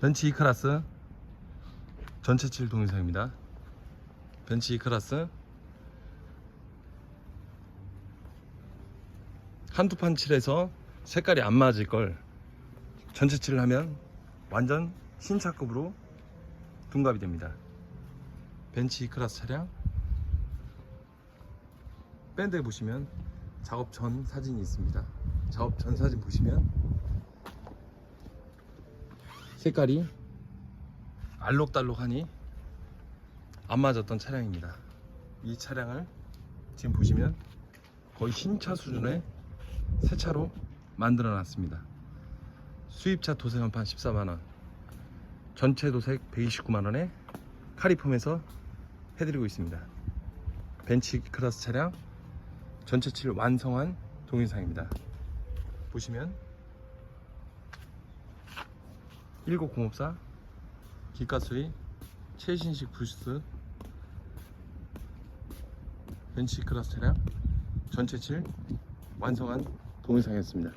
벤츠 E클래스 전체 7 동영상입니다. 벤츠 E클래스 한두 판 칠해서 색깔이 안 맞을 걸 전체 칠을 하면 완전 신차급으로 둔갑이 됩니다. 벤츠 E클래스 차량 밴드에 보시면 작업 전 사진이 있습니다. 작업 전 사진 보시면 색깔이 알록달록하니 안 맞았던 차량입니다. 이 차량을 지금 보시면 거의 신차 수준의 새 차로 만들어 놨습니다. 수입차 도색 한판 14만원, 전체 도색 129만원에 카리폼에서 해드리고 있습니다. 벤치 클래스 차량 전체 칠 완성한 동영상입니다. 보시면 1904 기가수의 최신식 부스 벤치 클래스 차량 전체 칠 완성한 동영상이었습니다.